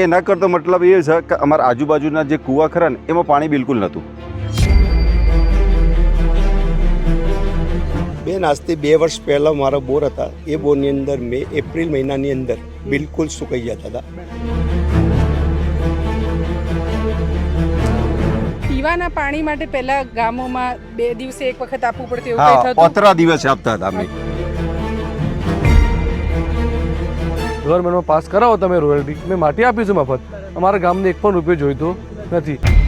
એના કરતો મતલબ એ છે કે અમારા આજુબાજુના જે કૂવા ખરા ને એમાં પાણી બિલકુલ નહોતું. બેન આજથી બે વર્ષ પહેલાં મારા બોર હતા. એ બોરની અંદર મેં એપ્રિલ મહિનાની અંદર બિલકુલ સુકાઈ જતા હતા પીવાના પાણી માટે પહેલા ગામોમાં બે દિવસે એક વખત આપવું પડતું એવું ઓતરા દિવસે આપતા હતા અમે. ગવર્મેન્ટમાં પાસ કરાવો તમે રોયલ્ટી મેં માટી આપીશું મફત અમારા ગામને એક પણ રૂપિયો જોઈતો નથી.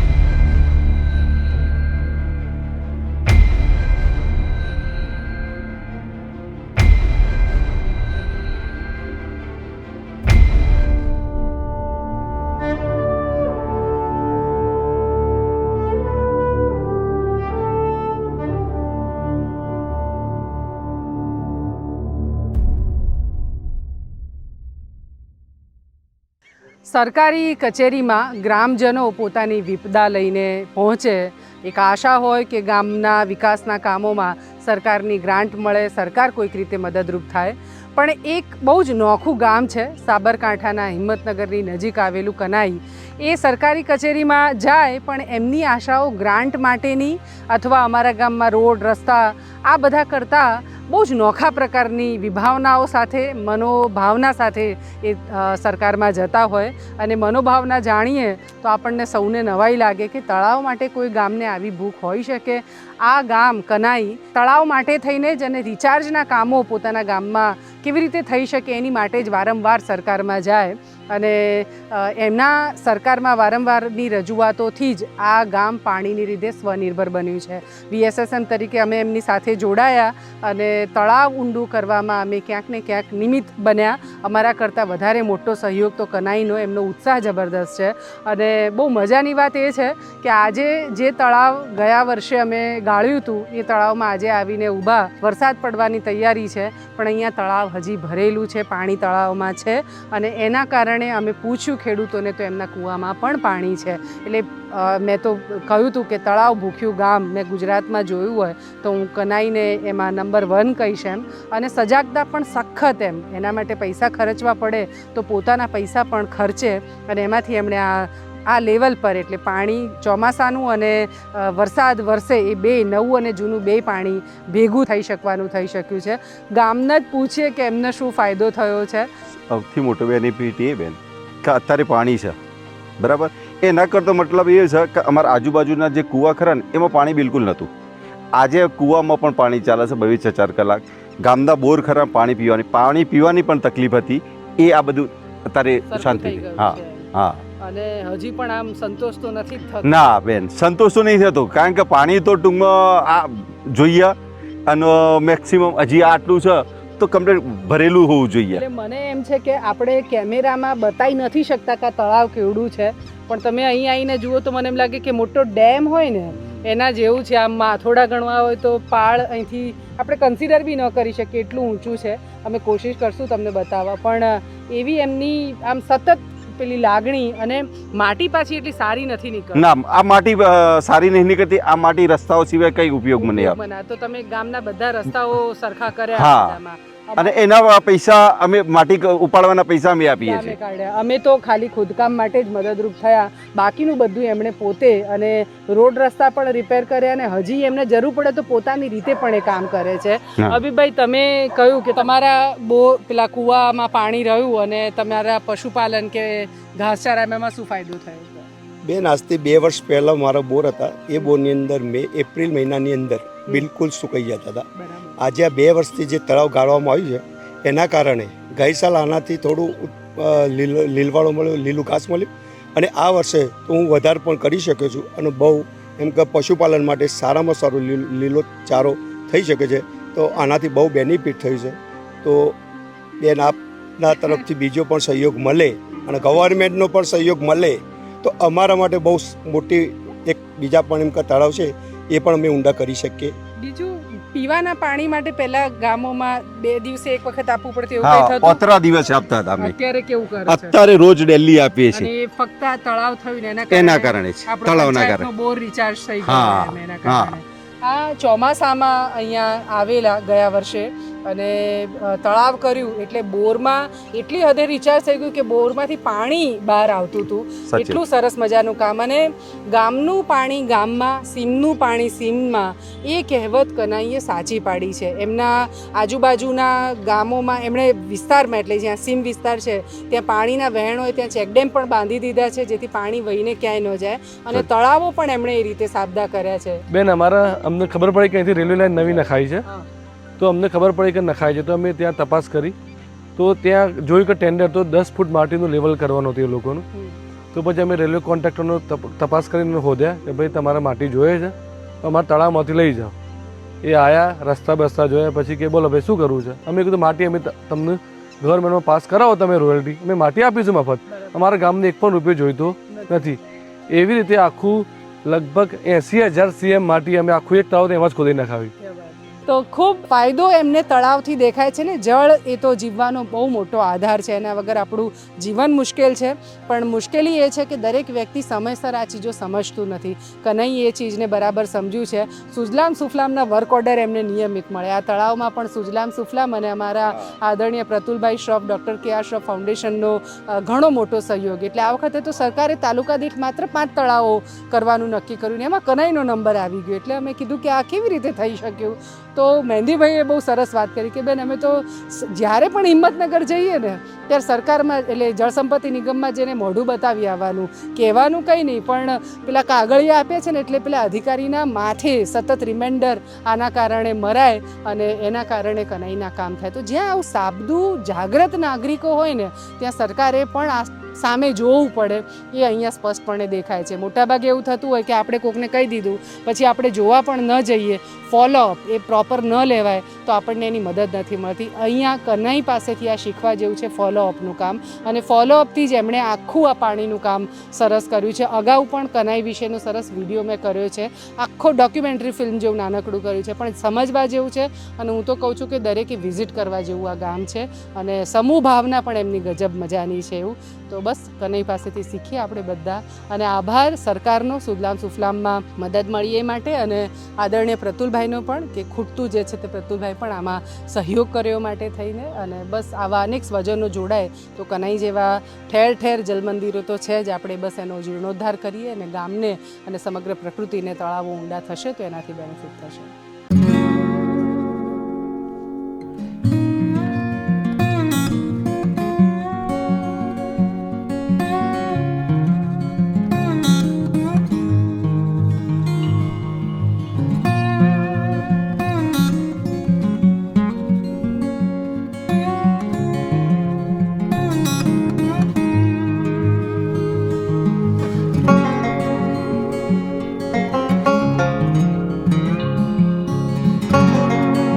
સરકારી કચેરીમાં ગ્રામજનો પોતાની વિપદા લઈને પહોંચે. એક આશા હોય કે ગામના વિકાસના કામોમાં સરકારની ગ્રાન્ટ મળે, સરકાર કોઈક રીતે મદદરૂપ થાય. પણ એક બહુ જ નોખું ગામ છે, સાબરકાંઠાના હિંમતનગરની નજીક આવેલું કનાઈ. એ સરકારી કચેરીમાં જાય, પણ એમની આશાઓ ગ્રાન્ટ માટેની અથવા અમારા ગામમાં રોડ, રસ્તા, આ બધા કરતાં બહુ જ નોખા પ્રકારની વિભાવનાઓ સાથે, મનોભાવના સાથે એ સરકારમાં જતા હોય અને મનોભાવના જાણીએ તો આપણને સૌને નવાઈ લાગે કે તળાવ માટે કોઈ ગામને આવી ભૂખ હોઈ શકે. આ ગામ કનાઈ તળાવ માટે થઈને જ અને રિચાર્જના કામો પોતાના ગામમાં કેવી રીતે થઈ શકે એની માટે જ વારંવાર સરકારમાં જાય. અને એમના સરકારમાં વારંવારની રજૂઆતોથી જ આ ગામ પાણીની રીતે સ્વનિર્ભર બન્યું છે. વીએસએસએમ તરીકે અમે એમની સાથે જોડાયા અને તળાવ ઊંડું કરવામાં અમે ક્યાંક ને ક્યાંક નિમિત્ત બન્યા. અમારા કરતાં વધારે મોટો સહયોગ તો કનાઈનો એમનો ઉત્સાહ જબરદસ્ત છે. અને બહુ મજાની વાત એ છે કે આજે જે તળાવ ગયા વર્ષે અમે ગાળ્યું હતું, એ તળાવમાં આજે આવીને ઊભા. વરસાદ પડવાની તૈયારી છે, પણ અહીંયા તળાવ હજી ભરેલું છે, પાણી તળાવમાં છે અને એના કારણે અમે પૂછ્યું ખેડૂતોને તો એમના કૂવામાં પણ પાણી છે. એટલે મેં તો કહ્યું હતું કે તળાવ ભૂખ્યું ગામ મેં ગુજરાતમાં જોયું હોય તો હું કનાઈને એમાં નંબર વન કહીશ એમ. અને સજાગતા પણ સખત એમ. એના માટે પૈસા ખર્ચવા પડે તો પોતાના પૈસા પણ ખર્ચે અને એમાંથી એમણે આ આ લેવલ પર એટલે પાણી ચોમાસાનું અને વરસાદ વરસે એ બે નવું અને જૂનું બે પાણી ભેગું થઈ શકવાનું થઈ શક્યું છે. ગામના જ પૂછીએ કે એમને શું ફાયદો થયો છે. સૌથી મોટો બેનિફિટ એ બેન કે અત્યારે પાણી છે. બરાબર? એ ન કરતો મતલબ એ છે કે અમારા આજુબાજુના જે કૂવા ખરા ને એમાં પાણી બિલકુલ નહોતું. આજે કૂવામાં પણ પાણી ચાલે છે બવીસ ચાર કલાક. ગામના બોર ખરા પાણી પીવાની પાણી પીવાની પણ તકલીફ હતી. એ આ બધું અત્યારે શાંતિ હા હા. અને હજી પણ આમ સંતોષ તો નથી થતો. ના બેન સંતોષ તો નહીં થતો કારણ કે પાણી તો ટૂંકમાં આ જોઈએ અને મેક્સિમમ હજી આટલું છે તો કમ્પ્લીટ ભરેલું હોવું જોઈએ. એટલે મને એમ છે કે આપણે કેમેરામાં બતાવી નથી શકતા કે તળાવ કેવડું છે. પણ તમે અહીં આવીને જુઓ તો મને એમ લાગે કે મોટો ડેમ હોય ને એના જેવું છે. આમ માથોડા ગણવા હોય તો પાળ અહીંથી આપણે કન્સિડર બી ન કરી શકીએ એટલું ઊંચું છે. અમે કોશિશ કરશું તમને બતાવવા. પણ એવી એમની આમ સતત પેલી લાગણી અને માટી પાછી એટલી સારી નથી નીકળતી ના આ માટી સારી નહીં નીકળતી આ માટી રસ્તાઓ સિવાય કઈ ઉપયોગ મને આપ ઉપયોગમાં ના. તો તમે ગામના બધા રસ્તાઓ સરખા કર્યા હા. અને એના પૈસા અમે માટી ઉપાડવાના પૈસા અમે આપીએ છીએ. અમે તો ખાલી ખોદકામ માટે જ મદદરૂપ થયા. બાકીનું બધું એમણે પોતે અને રોડ રસ્તા પણ રિપેર કર્યા અને હજી એમને જરૂર પડે તો પોતાની રીતે પણ એ કામ કરે છે. અભિભાઈ તમે કહ્યું કે તમારા બહુ પેલા કૂવામાં પાણી રહ્યું અને તમારા પશુપાલન કે ઘાસચારામાં એમાં શું ફાયદો થયો? બેન આજથી બે વર્ષ પહેલાં મારા બોર હતા. એ બોરની અંદર મેં એપ્રિલ મહિનાની અંદર બિલકુલ સુકાઈ જતા હતા. આજે આ બે વર્ષથી જે તળાવ ગાળવામાં આવ્યું છે એના કારણે ગઈ સાલ આનાથી થોડું લીલ લીલવાળો મળ્યો લીલું ઘાસ મળ્યું. અને આ વર્ષે તો હું વધારે પણ કરી શક્યો છું અને બહુ એમ કે પશુપાલન માટે સારામાં સારો લીલ- લીલો ચારો થઈ શકે છે. તો આનાથી બહુ બેનિફિટ થયું છે. તો બેન આપના તરફથી બીજો પણ સહયોગ મળે અને ગવર્મેન્ટનો પણ સહયોગ મળે. તો અમારા માટે બહુ મોટી એક બીજા પણ એમ કે તળાવ છે એ પણ અમે ઊંડા કરી શકીએ. બીજું પીવાના પાણી માટે પહેલા ગામોમાં બે દિવસે એક વખત આપવું પડતું એવું કંઈ દિવસ થતું? ઓતરા દિવસે આપતા હતા અમે. અત્યારે કેવું કરે છે? અત્યારે રોજ ડેલી આપીએ છીએ. અને ફક્ત આ તળાવ થયું ને એના એના કારણે કારણે તળાવના કારણે. બોર રિચાર્જ થઈ ગયો એના કારણે. આ ચોમાસામાં અહીંયા આવેલા ગયા વર્ષે અને તળાવ કર્યું એટલે બોરમાં એટલી હદે રિચાર્જ થઈ ગયું કે બોરમાંથી પાણી બહાર આવતું હતું. એટલું સરસ મજાનું કામ અને ગામનું પાણી ગામમાં સીમનું પાણી સીમમાં એ કહેવત કનાઈએ સાચી પાડી છે. એમના આજુબાજુના ગામોમાં એમણે વિસ્તારમાં એટલે જ્યાં સીમ વિસ્તાર છે ત્યાં પાણીના વહેણ હોય ત્યાં ચેકડેમ પણ બાંધી દીધા છે જેથી પાણી વહીને ક્યાંય ન જાય. અને તળાવો પણ એમણે એ રીતે સાબદા કર્યા છે. બેન અમારા અમને ખબર પડી કે અહીંથી રેલવે લાઈન નવી નખાઈ છે. તો અમને ખબર પડી કે નખાય છે. તો અમે ત્યાં તપાસ કરી. તો ત્યાં જોયું કે ટેન્ડર તો દસ ફૂટ માટીનું લેવલ કરવાનું હતું એ લોકોનું. તો પછી અમે રેલવે કોન્ટ્રાક્ટરનો તપ- તપાસ કરીને હોદ્યા કે ભાઈ તમારે માટી જોઈએ છે? અમારા તળાવમાંથી લઈ જાઓ. એ આયા રસ્તા બસ્તા જોયા પછી કે બોલો ભાઈ શું કરવું છે? અમે કીધું માટી અમે તમને ગવર્મેન્ટમાં પાસ કરાવો તમે રોયલ્ટી અમે માટી આપીશું મફત. અમારા ગામને એક પણ રૂપિયો જોઈતો નથી. એવી રીતે આખું લગભગ એંસી હજાર સીએમ માટી અમે આખું એક તળાવ તો એમાં જ ખોદી નખાવી તો ખૂબ ફાયદો એમને તળાવથી દેખાય છે ને. જળ એ તો જીવવાનો બહુ મોટો આધાર છે. એના વગર આપણું જીવન મુશ્કેલ છે. પણ મુશ્કેલી એ છે કે દરેક વ્યક્તિ સમયસર આ ચીજો સમજતું નથી. કનૈ એ ચીજને બરાબર સમજ્યું છે. સુજલામ સુફલામના વર્ક ઓર્ડર એમને નિયમિત મળે. આ તળાવમાં પણ સુજલામ સુફલામ અને અમારા આદરણીય Pratulbhai Shroff doctor K R Shroff ફાઉન્ડેશનનો ઘણો મોટો સહયોગ. એટલે આ વખતે તો સરકારે તાલુકા દીઠ માત્ર પાંચ તળાવો કરવાનું નક્કી કર્યું ને. એમાં કનૈનો નંબર આવી ગયો. એટલે અમે કીધું કે આ કેવી રીતે થઈ શક્યું તો મહેંદીભાઈએ બહુ સરસ વાત કરી કે બેન, અમે તો જ્યારે પણ હિંમતનગર જઈએ ને, ત્યારે સરકારમાં, એટલે જળસંપત્તિ નિગમમાં જઈને મોઢું બતાવી આવવાનું, કહેવાનું કંઈ નહીં, પણ પેલા કાગળિયા આપે છે ને, એટલે પેલા અધિકારીના માથે સતત રિમાઇન્ડર આના કારણે મરાય અને એના કારણે કનાઈના કામ થાય. તો જ્યાં આવું સાબદું, જાગ્રત નાગરિકો હોય ને, ત્યાં સરકારે પણ આ સામે જોવું પડે, એ અહીંયા સ્પષ્ટપણે દેખાય છે. મોટાભાગે એવું થતું હોય કે આપણે કોકને કહી દીધું, પછી આપણે જોવા પણ ન જઈએ. ફોલોઅપ એ પ્રોપર ન લેવાય. તો આપણને એની મદદ નથી મળતી. અહીંયા કનાઈ પાસેથી આ શીખવા જેવું છે ફોલોઅપનું કામ. અને ફોલોઅપથી જ એમણે આખું આ પાણીનું કામ સરસ કર્યું છે. અગાઉ પણ કનાઈ વિશેનો સરસ વીડિયો મેં કર્યો છે. આખો ડોક્યુમેન્ટરી ફિલ્મ જેવું નાનકડું કર્યું છે. પણ સમજવા જેવું છે અને હું તો કહું છું કે દરેકે વિઝિટ કરવા જેવું આ ગામ છે અને સમૂહ ભાવના પણ એમની ગજબ મજાની છે એવું. તો બસ કનૈ પાસેથી શીખીએ આપણે બધા. અને આભાર સરકારનો સુદલામ સુફલામમાં મદદ મળી એ માટે અને આદરણીય પ્રતુલભાઈનો પણ કે ખૂટતું જે છે તે પ્રતુલભાઈ પણ આમાં સહયોગ કર્યો માટે થઈને અને બસ આવા અનેક સ્વજનો જોડાય તો કનાઈ જેવા ઠેર ઠેર જલમંદિરો તો છે જ. આપણે બસ એનો જીર્ણોદ્ધાર કરીએ અને ગામને અને સમગ્ર પ્રકૃતિને તળાવો ઊંડા થશે તો એનાથી બેનિફિટ થશે.